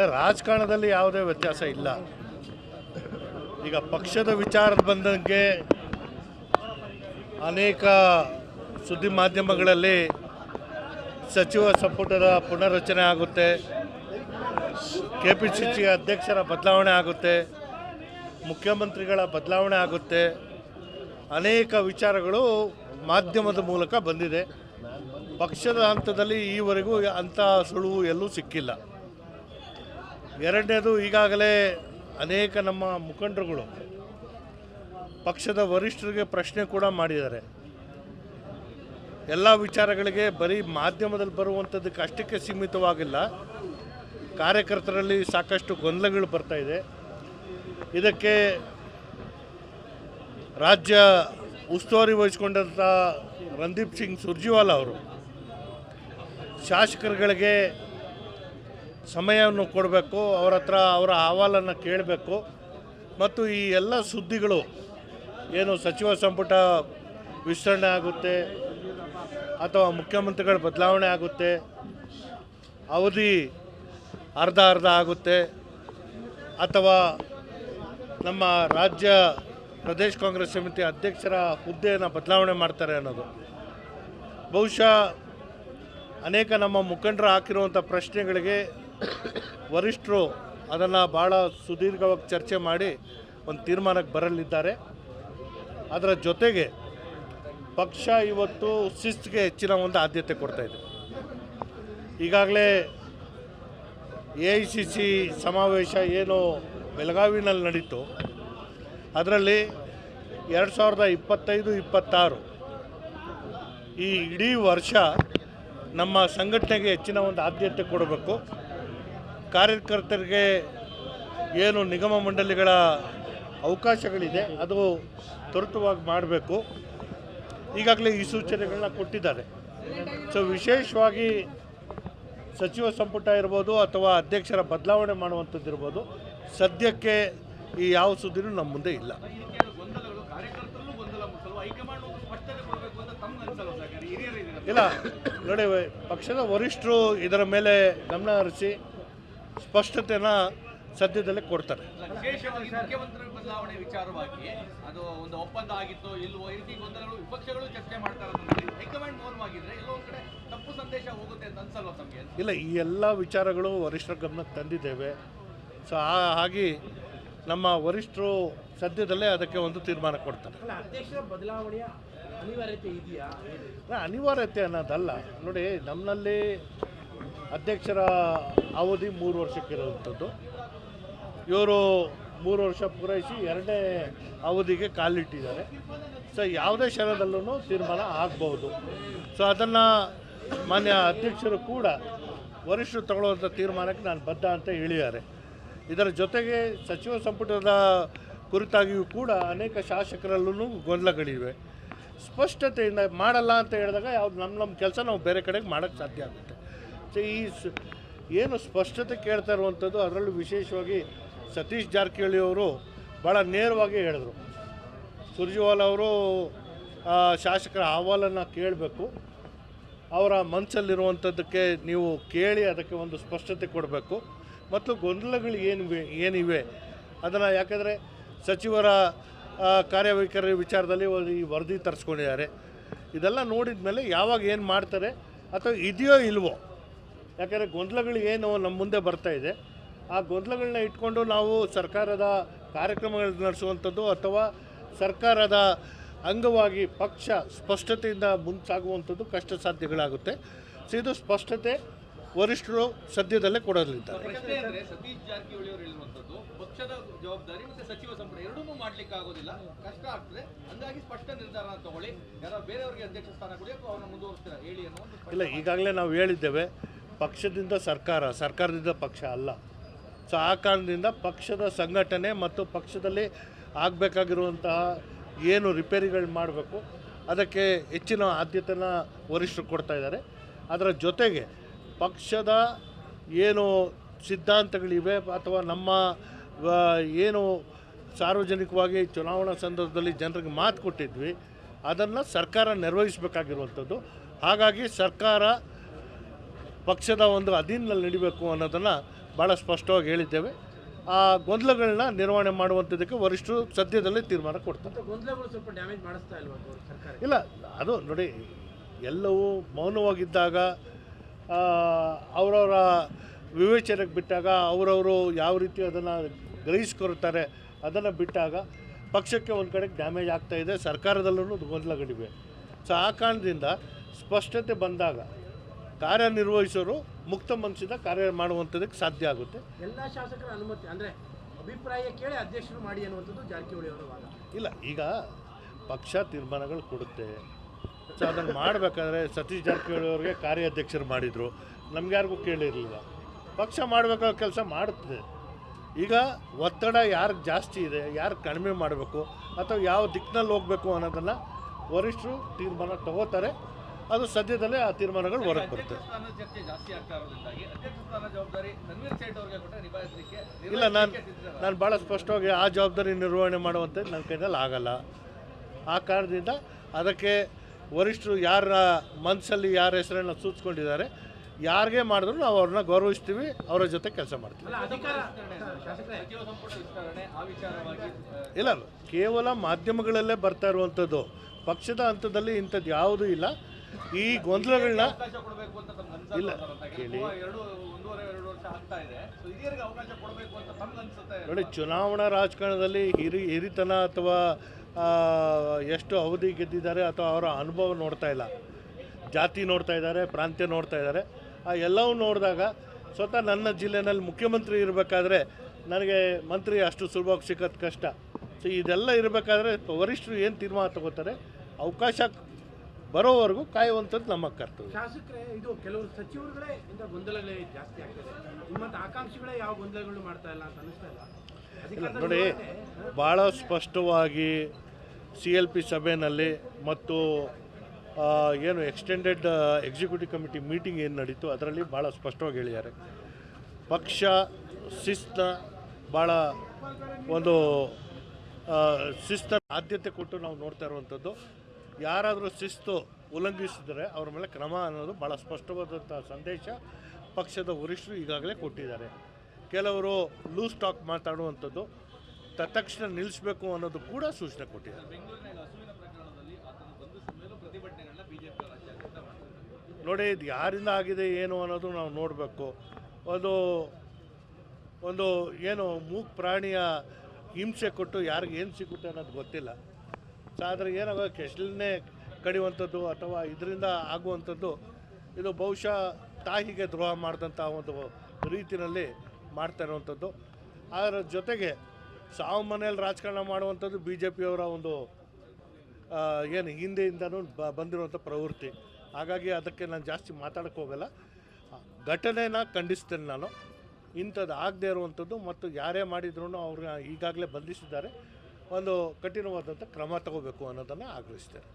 ರಾಜಕಾರಣದಲ್ಲಿ ಯಾವುದೇ ವ್ಯತ್ಯಾಸ ಇಲ್ಲ. ಈಗ ಪಕ್ಷದ ವಿಚಾರದ ಬಂದಂಗೆ ಅನೇಕ ಸುದ್ದಿ ಮಾಧ್ಯಮಗಳಲ್ಲಿ ಸಚಿವ ಸಂಪುಟದ ಪುನರ್ರಚನೆ ಆಗುತ್ತೆ. ಕೆ ಪಿ ಸಿ ಸಿ ಅಧ್ಯಕ್ಷರ ಬದಲಾವಣೆ ಆಗುತ್ತೆ. ಮುಖ್ಯಮಂತ್ರಿಗಳ ಬದಲಾವಣೆ ಆಗುತ್ತೆ. ಅನೇಕ ವಿಚಾರಗಳು ಮಾಧ್ಯಮದ ಮೂಲಕ ಬಂದಿದೆ. ಪಕ್ಷದ ಹಂತದಲ್ಲಿ ಈವರೆಗೂ ಅಂಥ ಸುಳುವು ಎಲ್ಲೂ ಸಿಕ್ಕಿಲ್ಲ. ಎರಡನೇದು ಈಗಾಗಲೇ ಅನೇಕ ನಮ್ಮ ಮುಖಂಡರುಗಳು, ಪಕ್ಷದ ವರಿಷ್ಠರಿಗೆ ಪ್ರಶ್ನೆ ಕೂಡ ಮಾಡಿದ್ದಾರೆ. ಎಲ್ಲ ವಿಚಾರಗಳಿಗೆ ಬರೀ ಮಾಧ್ಯಮದಲ್ಲಿ ಬರುವಂಥದ್ದಕ್ಕೆ ಅಷ್ಟಕ್ಕೆ ಸೀಮಿತವಾಗಿಲ್ಲ. ಕಾರ್ಯಕರ್ತರಲ್ಲಿ ಸಾಕಷ್ಟು ಗೊಂದಲಗಳು ಬರ್ತಾ ಇದೆ. ಇದಕ್ಕೆ ರಾಜ್ಯ ಉಸ್ತುವಾರಿ ವಹಿಸಿಕೊಂಡಂಥ ರಂದೀಪ್ ಸಿಂಗ್ ಸುರ್ಜಿವಾಲಾ ಅವರು ಶಾಸಕರುಗಳಿಗೆ ಸಮಯವನ್ನು ಕೊಡಬೇಕು, ಅವರ ಹತ್ರ ಅವರ ಅಹವಾಲನ್ನು ಕೇಳಬೇಕು. ಮತ್ತು ಈ ಎಲ್ಲ ಸುದ್ದಿಗಳು, ಏನು ಸಚಿವ ಸಂಪುಟ ವಿಸ್ತರಣೆ ಆಗುತ್ತೆ, ಅಥವಾ ಮುಖ್ಯಮಂತ್ರಿಗಳ ಬದಲಾವಣೆ ಆಗುತ್ತೆ, ಅವಧಿ ಅರ್ಧ ಅರ್ಧ ಆಗುತ್ತೆ, ಅಥವಾ ನಮ್ಮ ರಾಜ್ಯ ಪ್ರದೇಶ್ ಕಾಂಗ್ರೆಸ್ ಸಮಿತಿ ಅಧ್ಯಕ್ಷರ ಹುದ್ದೆಯನ್ನು ಬದಲಾವಣೆ ಮಾಡ್ತಾರೆ ಅನ್ನೋದು. ಬಹುಶಃ ಅನೇಕ ನಮ್ಮ ಮುಖಂಡರು ಹಾಕಿರುವಂಥ ಪ್ರಶ್ನೆಗಳಿಗೆ ವರಿಷ್ಠರು ಅದನ್ನು ಭಾಳ ಸುದೀರ್ಘವಾಗಿ ಚರ್ಚೆ ಮಾಡಿ ಒಂದು ತೀರ್ಮಾನಕ್ಕೆ ಬರಲಿದ್ದಾರೆ. ಅದರ ಜೊತೆಗೆ ಪಕ್ಷ ಇವತ್ತು ಶಿಸ್ತಿಗೆ ಹೆಚ್ಚಿನ ಒಂದು ಆದ್ಯತೆ ಕೊಡ್ತಾ ಇದೆ. ಈಗಾಗಲೇ ಎ ಐ ಸಿ ಸಿ ಸಮಾವೇಶ ಏನು ಬೆಳಗಾವಿನಲ್ಲಿ ನಡೀತು. ಅದರಲ್ಲಿ ಎರಡು ಸಾವಿರದ ಇಪ್ಪತ್ತೈದು, ಇಪ್ಪತ್ತಾರು ಈ ಇಡೀ ವರ್ಷ ನಮ್ಮ ಸಂಘಟನೆಗೆ ಹೆಚ್ಚಿನ ಒಂದು ಆದ್ಯತೆ ಕೊಡಬೇಕು. ಕಾರ್ಯಕರ್ತರಿಗೆ ಏನು ನಿಗಮ ಮಂಡಳಿಗಳ ಅವಕಾಶಗಳಿದೆ, ಅದು ತ್ವರಿತವಾಗಿ ಮಾಡಬೇಕು. ಈಗಾಗಲೇ ಈ ಸೂಚನೆಗಳನ್ನ ಕೊಟ್ಟಿದ್ದಾರೆ. ಸೊ ವಿಶೇಷವಾಗಿ ಸಚಿವ ಸಂಪುಟ ಇರ್ಬೋದು ಅಥವಾ ಅಧ್ಯಕ್ಷರ ಬದಲಾವಣೆ ಮಾಡುವಂಥದ್ದು ಇರ್ಬೋದು, ಸದ್ಯಕ್ಕೆ ಈ ಯಾವ ಸುದ್ದಿನೂ ನಮ್ಮ ಮುಂದೆ ಇಲ್ಲ. ಇಲ್ಲ, ನೋಡಿ, ಪಕ್ಷದ ವರಿಷ್ಠರು ಇದರ ಮೇಲೆ ಗಮನ ಹರಿಸಿ ಸ್ಪಷ್ಟತೆನ ಸದ್ಯದಲ್ಲೇ ಕೊಡ್ತಾರೆ. ವಿಶೇಷವಾಗಿ ಮುಖ್ಯಮಂತ್ರಿ ಬದಲಾವಣೆ ವಿಚಾರವಾಗಿ ಅದು ಒಂದು ಒಪ್ಪಂದ ಆಗಿತ್ತು ಇಲ್ವೋ ಈ ರೀತಿ ಗೊಂದಲಗಳು ವಿಪಕ್ಷಗಳು ಚರ್ಚೆ ಮಾಡ್ತಾರೆ ಅಂತ ಹೈಕಮಾಂಡ್ ಮೌನವಾಗಿದ್ರೆ ಎಲ್ಲೋ ಒಂದ್ ಕಡೆ ತಪ್ಪು ಸಂದೇಶ ಹೋಗುತ್ತೆ ಅಂತ ಅನ್ಸಲ್ವಾ ತಮಗೆ? ಇಲ್ಲ ಈ ಎಲ್ಲ ವಿಚಾರಗಳು ವರಿಷ್ಠರ ಗಮನಕ್ಕೆ ತಂದಿದ್ದೇವೆ. ಸೊ ಹಾಗೆ ನಮ್ಮ ವರಿಷ್ಠರು ಸದ್ಯದಲ್ಲೇ ಅದಕ್ಕೆ ಒಂದು ತೀರ್ಮಾನ ಕೊಡ್ತಾರೆ. ಅಲ್ಲ ಅಧ್ಯಕ್ಷರ ಬದಲಾವಣೆಯ ಅನಿವಾರ್ಯತೆ ಇದೆಯಾ? ಅಲ್ಲ, ಅನಿವಾರ್ಯತೆ ಅನ್ನೋದಲ್ಲ. ನೋಡಿ ನಮ್ಮಲ್ಲಿ ಅಧ್ಯಕ್ಷರ ಅವಧಿ ಮೂರು ವರ್ಷಕ್ಕಿರುವಂಥದ್ದು. ಇವರು ಮೂರು ವರ್ಷ ಪೂರೈಸಿ ಎರಡನೇ ಅವಧಿಗೆ ಕಾಲಿಟ್ಟಿದ್ದಾರೆ. ಸೊ ಯಾವುದೇ ಕ್ಷಣದಲ್ಲೂ ತೀರ್ಮಾನ ಆಗ್ಬೋದು ಸೊ ಅದನ್ನು ಮಾನ್ಯ ಅಧ್ಯಕ್ಷರು ಕೂಡ ವರಿಷ್ಠರು ತಗೊಳ್ಳುವಂಥ ತೀರ್ಮಾನಕ್ಕೆ ನಾನು ಬದ್ಧ ಅಂತ ಹೇಳಿದ್ದಾರೆ. ಇದರ ಜೊತೆಗೆ ಸಚಿವ ಸಂಪುಟದ ಕುರಿತಾಗಿಯೂ ಕೂಡ ಅನೇಕ ಶಾಸಕರಲ್ಲೂ ಗೊಂದಲಗಳಿವೆ. ಸ್ಪಷ್ಟತೆಯಿಂದ ಮಾಡಲ್ಲ ಅಂತ ಹೇಳಿದಾಗ ಯಾವ್ದು ನಮ್ಮ ನಮ್ಮ ಕೆಲಸ ನಾವು ಬೇರೆ ಕಡೆಗೆ ಮಾಡೋಕ್ಕೆ ಸಾಧ್ಯ ಆಗುತ್ತೆ. ಸೊ ಈ ಏನು ಸ್ಪಷ್ಟತೆ ಕೇಳ್ತಾ ಇರುವಂಥದ್ದು ಅದರಲ್ಲೂ ವಿಶೇಷವಾಗಿ ಸತೀಶ್ ಜಾರಕಿಹೊಳಿ ಅವರು ಭಾಳ ನೇರವಾಗಿ ಹೇಳಿದರು. ಸುರ್ಜಿವಾಲ ಅವರು ಶಾಸಕರ ಅಹವಾಲನ್ನು ಕೇಳಬೇಕು. ಅವರ ಮನಸ್ಸಲ್ಲಿರುವಂಥದ್ದಕ್ಕೆ ನೀವು ಕೇಳಿ ಅದಕ್ಕೆ ಒಂದು ಸ್ಪಷ್ಟತೆ ಕೊಡಬೇಕು. ಮತ್ತು ಗೊಂದಲಗಳು ಏನು ಏನಿವೆ? ಅದನ್ನು ಯಾಕಂದರೆ ಸಚಿವರ ಕಾರ್ಯವೈಖರಿ ವಿಚಾರದಲ್ಲಿ ಈ ವರದಿ ತರಿಸ್ಕೊಂಡಿದ್ದಾರೆ. ಇದೆಲ್ಲ ನೋಡಿದ ಮೇಲೆ ಯಾವಾಗ ಏನು ಮಾಡ್ತಾರೆ? ಅಥವಾ ಇದೆಯೋ ಇಲ್ವೋ? ಯಾಕಂದರೆ ಗೊಂದಲಗಳು ಏನು ನಮ್ಮ ಮುಂದೆ ಬರ್ತಾ ಇದೆ. ಆ ಗೊಂದಲಗಳನ್ನ ಇಟ್ಕೊಂಡು ನಾವು ಸರ್ಕಾರದ ಕಾರ್ಯಕ್ರಮಗಳು ನಡೆಸುವಂಥದ್ದು ಅಥವಾ ಸರ್ಕಾರದ ಅಂಗವಾಗಿ ಪಕ್ಷ ಸ್ಪಷ್ಟತೆಯಿಂದ ಮುಂಚಾಗುವಂಥದ್ದು ಕಷ್ಟ ಸಾಧ್ಯಗಳಾಗುತ್ತೆ. ಸೊ ಇದು ಸ್ಪಷ್ಟತೆ ವರಿಷ್ಠರು ಸದ್ಯದಲ್ಲೇ ಕೊಡಲಿದ್ದಾರೆ ಪ್ರಶ್ನೆ ಅಂದ್ರೆ ಸತೀಶ್ ಜಾರಕಿಹೊಳಿ ಅವರು ಹೇಳಿರುವಂತದ್ದು ಪಕ್ಷದ ಜವಾಬ್ದಾರಿ ಮತ್ತೆ ಸಚಿವ ಸಂಪುಟ ಎರಡನ್ನೂ ಮಾಡ್ಲಿಕ್ಕೆ ಆಗೋದಿಲ್ಲ. ಕಷ್ಟ ಆಗ್ತದೆ. ಹಂಗಾಗಿ ಸ್ಪಷ್ಟ ನಿರ್ಧಾರ ತಗೊಳ್ಳಿ. ಯಾರೋ ಬೇರೆಯವರಿಗೆ ಅಧ್ಯಕ್ಷ ಸ್ಥಾನ ಕೊಡಿ ಅಥವಾ ಅವ್ರನ್ನ ಮುಂದುವರಿಸ್ತೀರಾ? ಹೇಳಿ ಅನ್ನೋ ಒಂದು ಇಲ್ಲ ಈಗಾಗಲೇ ನಾವು ಹೇಳಿದ್ದೇವೆ. ಪಕ್ಷದಿಂದ ಸರ್ಕಾರ, ಸರ್ಕಾರದಿಂದ ಪಕ್ಷ ಅಲ್ಲ. ಸೊ ಆ ಕಾರಣದಿಂದ ಪಕ್ಷದ ಸಂಘಟನೆ ಮತ್ತು ಪಕ್ಷದಲ್ಲಿ ಆಗಬೇಕಾಗಿರುವಂತಹ ಏನು ರಿಪೇರಿಗಳು ಮಾಡಬೇಕು, ಅದಕ್ಕೆ ಹೆಚ್ಚಿನ ಆದ್ಯತೆನ ವರಿಷ್ಠರು ಕೊಡ್ತಾ ಇದ್ದಾರೆ. ಅದರ ಜೊತೆಗೆ ಪಕ್ಷದ ಏನು ಸಿದ್ಧಾಂತಗಳಿವೆ ಅಥವಾ ನಮ್ಮ ಏನು ಸಾರ್ವಜನಿಕವಾಗಿ ಚುನಾವಣಾ ಸಂದರ್ಭದಲ್ಲಿ ಜನರಿಗೆ ಮಾತು ಕೊಟ್ಟಿದ್ವಿ, ಅದನ್ನು ಸರ್ಕಾರ ನಿರ್ವಹಿಸಬೇಕಾಗಿರುವಂಥದ್ದು. ಹಾಗಾಗಿ ಸರ್ಕಾರ ಪಕ್ಷದ ಒಂದು ಅಧೀನದಲ್ಲಿ ನಡಿಬೇಕು ಅನ್ನೋದನ್ನು ಭಾಳ ಸ್ಪಷ್ಟವಾಗಿ ಹೇಳಿದ್ದೇವೆ. ಆ ಗೊಂದಲಗಳನ್ನ ನಿರ್ವಹಣೆ ಮಾಡುವಂಥದ್ದಕ್ಕೆ ವರಿಷ್ಠರು ಸದ್ಯದಲ್ಲೇ ತೀರ್ಮಾನ ಕೊಡ್ತಾರೆ. ಗೊಂದಲಗಳು ಸ್ವಲ್ಪ ಡ್ಯಾಮೇಜ್ ಮಾಡಿಸ್ತಾ ಇಲ್ವಾ ಗೌ- ಇಲ್ಲ ಅದು ನೋಡಿ ಎಲ್ಲವೂ ಮೌನವಾಗಿದ್ದಾಗ ಅವರವರ ವಿವೇಚನೆಗೆ ಬಿಟ್ಟಾಗ ಅವರವರು ಯಾವ ರೀತಿ ಅದನ್ನು ಗ್ರಹಿಸ್ಕೊಳ್ತಾರೆ ಅದನ್ನು ಬಿಟ್ಟಾಗ ಪಕ್ಷಕ್ಕೆ ಒಂದು ಕಡೆಗೆ ಡ್ಯಾಮೇಜ್ ಆಗ್ತಾ ಇದೆ ಸರ್ಕಾರದಲ್ಲೂ ಗೊಂದಲಗಳಿವೆ. ಸೊ ಆ ಕಾರಣದಿಂದ ಸ್ಪಷ್ಟತೆ ಬಂದಾಗ ಕಾರ್ಯನಿರ್ವಹಿಸೋರು ಮುಕ್ತ ಮನಸ್ಸಿಂದ ಕಾರ್ಯ ಮಾಡುವಂಥದ್ದಕ್ಕೆ ಸಾಧ್ಯ ಆಗುತ್ತೆ. ಎಲ್ಲ ಶಾಸಕರ ಅನುಮತಿ ಅಂದರೆ ಅಭಿಪ್ರಾಯ ಕೇಳಿ ಅಧ್ಯಕ್ಷರು ಮಾಡಿ ಅನ್ನುವಂಥದ್ದು ಜಾರಕಿಹೊಳಿ ಅವರ ಇಲ್ಲ ಈಗ ಪಕ್ಷ ತೀರ್ಮಾನಗಳು ಕೊಡುತ್ತೆ. ಸೊ ಅದನ್ನು ಮಾಡಬೇಕಾದ್ರೆ ಸತೀಶ್ ಜಾರಕಿಹೊಳಿ ಅವರಿಗೆ ಕಾರ್ಯಾಧ್ಯಕ್ಷರು ಮಾಡಿದರು. ನಮ್ಗೆ ಯಾರಿಗೂ ಕೇಳಿರಲಿಲ್ಲ ಪಕ್ಷ ಮಾಡಬೇಕಾದ ಕೆಲಸ ಮಾಡುತ್ತದೆ ಈಗ ಒತ್ತಡ ಯಾರಿಗೆ ಜಾಸ್ತಿ ಇದೆ ಯಾರು ಕಡಿಮೆ ಮಾಡಬೇಕು ಅಥವಾ ಯಾವ ದಿಕ್ಕಿನಲ್ಲಿ ಹೋಗಬೇಕು ಅನ್ನೋದನ್ನು ವರಿಷ್ಠರು ತೀರ್ಮಾನ ತಗೋತಾರೆ. ಅದು ಸದ್ಯದಲ್ಲೇ ಆ ತೀರ್ಮಾನಗಳು ಹೊರಗೆ ಬರುತ್ತೆ ಇಲ್ಲ ನಾನು ನಾನು ಭಾಳ ಸ್ಪಷ್ಟವಾಗಿ ಆ ಜವಾಬ್ದಾರಿ ನಿರ್ವಹಣೆ ಮಾಡುವಂತೆ ನನ್ನ ಕೈಯಲ್ಲಿ ಆಗಲ್ಲ. ಆ ಕಾರಣದಿಂದ ಅದಕ್ಕೆ ವರಿಷ್ಠರು ಯಾರ ಮನಸ್ಸಲ್ಲಿ ಯಾರ ಹೆಸರನ್ನು ಸೂಚಿಸ್ಕೊಂಡಿದ್ದಾರೆ ಯಾರಿಗೆ ಮಾಡಿದ್ರು ನಾವು ಅವ್ರನ್ನ ಗೌರವಿಸ್ತೀವಿ ಅವರ ಜೊತೆ ಕೆಲಸ ಮಾಡ್ತೀವಿ. ಇಲ್ಲ ಕೇವಲ ಮಾಧ್ಯಮಗಳಲ್ಲೇ ಬರ್ತಾ ಇರುವಂಥದ್ದು ಪಕ್ಷದ ಹಂತದಲ್ಲಿ ಇಂಥದ್ದು ಯಾವುದೂ ಇಲ್ಲ. ಈ ಗೊಂದಲಗಳನ್ನ ಇಲ್ಲ, ಕೇಳಿ. ನೋಡಿ ಚುನಾವಣಾ ರಾಜಕಾರಣದಲ್ಲಿ ಹಿರಿ ಹಿರಿತನ ಅಥವಾ ಎಷ್ಟು ಅವಧಿ ಗೆದ್ದಿದ್ದಾರೆ ಅಥವಾ ಅವರ ಅನುಭವ ನೋಡ್ತಾ ಇಲ್ಲ. ಜಾತಿ ನೋಡ್ತಾ ಇದ್ದಾರೆ ಪ್ರಾಂತ್ಯ ನೋಡ್ತಾ ಇದ್ದಾರೆ. ಆ ಎಲ್ಲವೂ ನೋಡಿದಾಗ ಸ್ವತಃ ನನ್ನ ಜಿಲ್ಲೆನಲ್ಲಿ ಮುಖ್ಯಮಂತ್ರಿ ಇರಬೇಕಾದ್ರೆ ನನಗೆ ಮಂತ್ರಿ ಅಷ್ಟು ಸುಲಭವಾಗಿ ಸಿಕ್ಕೋದು ಕಷ್ಟ. ಸೊ ಇದೆಲ್ಲ ಇರಬೇಕಾದ್ರೆ ವರಿಷ್ಠರು ಏನು ತೀರ್ಮಾನ ತಗೋತಾರೆ? ಅವಕಾಶ ಬರೋವರೆಗೂ ಕಾಯುವಂಥದ್ದು ನಮ್ಮ ಕರ್ತವ್ಯ. ಶಾಸಕರೇ ಇದು ಕೆಲವರು ಸಚಿವರುಗಳೇ ಇಂಥ ಗೊಂದಲಗಳೇ ಜಾಸ್ತಿ ಆಗ್ತದೆ. ನಿಮ್ಮಂಥ ಆಕಾಂಕ್ಷಿಗಳೇ ಯಾವ ಗೊಂದಲಗಳು ಮಾಡ್ತಾ ಇಲ್ಲ ಅಂತ ಅನಿಸ್ತಾ ಇಲ್ಲ? ನೋಡಿ ಭಾಳ ಸ್ಪಷ್ಟವಾಗಿ ಸಿ ಎಲ್ ಪಿ ಸಭೆಯಲ್ಲಿ ಮತ್ತು ಏನು ಎಕ್ಸ್ಟೆಂಡೆಡ್ ಎಕ್ಸಿಕ್ಯೂಟಿವ್ ಕಮಿಟಿ ಮೀಟಿಂಗ್ ಏನು ನಡೀತು ಅದರಲ್ಲಿ ಭಾಳ ಸ್ಪಷ್ಟವಾಗಿ ಹೇಳಿದ್ದಾರೆ. ಪಕ್ಷ ಶಿಸ್ತ ಭಾಳ ಒಂದು ಶಿಸ್ತ ಆದ್ಯತೆ ಕೊಟ್ಟು ನಾವು ನೋಡ್ತಾ ಇರುವಂಥದ್ದು. ಯಾರಾದರೂ ಶಿಸ್ತು ಉಲ್ಲಂಘಿಸಿದರೆ ಅವ್ರ ಮೇಲೆ ಕ್ರಮ ಅನ್ನೋದು ಭಾಳ ಸ್ಪಷ್ಟವಾದಂಥ ಸಂದೇಶ ಪಕ್ಷದ ವರಿಷ್ಠರು ಈಗಾಗಲೇ ಕೊಟ್ಟಿದ್ದಾರೆ. ಕೆಲವರು ಲೂಸ್ ಟಾಕ್ ಮಾತಾಡುವಂಥದ್ದು, ತತ್ಕ್ಷಣ ನಿಲ್ಲಿಸಬೇಕು ಅನ್ನೋದು ಕೂಡ ಸೂಚನೆ ಕೊಟ್ಟಿದ್ದಾರೆ. ನೋಡಿ, ಇದು ಯಾರಿಂದ ಆಗಿದೆ, ಏನು ಅನ್ನೋದು ನಾವು ನೋಡಬೇಕು. ಒಂದು ಒಂದು ಏನು ಮೂಕ್ ಪ್ರಾಣಿಯ ಹಿಂಸೆ ಕೊಟ್ಟು ಯಾರಿಗೆ ಏನು ಸಿಗುತ್ತೆ ಅನ್ನೋದು ಗೊತ್ತಿಲ್ಲ. ಆದರೆ ಏನಾಗ ಕೆಸಲನ್ನೇ ಕಡಿಯುವಂಥದ್ದು ಅಥವಾ ಇದರಿಂದ ಆಗುವಂಥದ್ದು, ಇದು ಬಹುಶಃ ತಾಯಿಗೆ ದ್ರೋಹ ಮಾಡಿದಂಥ ಒಂದು ರೀತಿಯಲ್ಲಿ ಮಾಡ್ತಾ ಇರುವಂಥದ್ದು. ಅದರ ಜೊತೆಗೆ ಸಾವು ಮನೆಯಲ್ಲಿ ರಾಜಕಾರಣ ಮಾಡುವಂಥದ್ದು ಬಿ ಜೆ ಪಿಯವರ ಒಂದು ಏನು ಹಿಂದೆಯಿಂದನೂ ಬ, ಬಂದಿರುವಂಥ ಪ್ರವೃತ್ತಿ. ಹಾಗಾಗಿ ಅದಕ್ಕೆ ನಾನು ಜಾಸ್ತಿ ಮಾತಾಡೋಕ್ಕೆ ಹೋಗಲ್ಲ. ಘಟನೆನ ಖಂಡಿಸ್ತೇನೆ ನಾನು. ಇಂಥದ್ದು ಆಗದೆ ಇರುವಂಥದ್ದು ಮತ್ತು ಯಾರೇ ಮಾಡಿದ್ರು ಅವ್ರನ್ನ ಈಗಾಗಲೇ ಬಂಧಿಸಿದ್ದಾರೆ. ಒಂದು ಕಠಿಣವಾದಂಥ ಕ್ರಮ ತಗೋಬೇಕು ಅನ್ನೋದನ್ನು ಆಗ್ರಹಿಸ್ತೇನೆ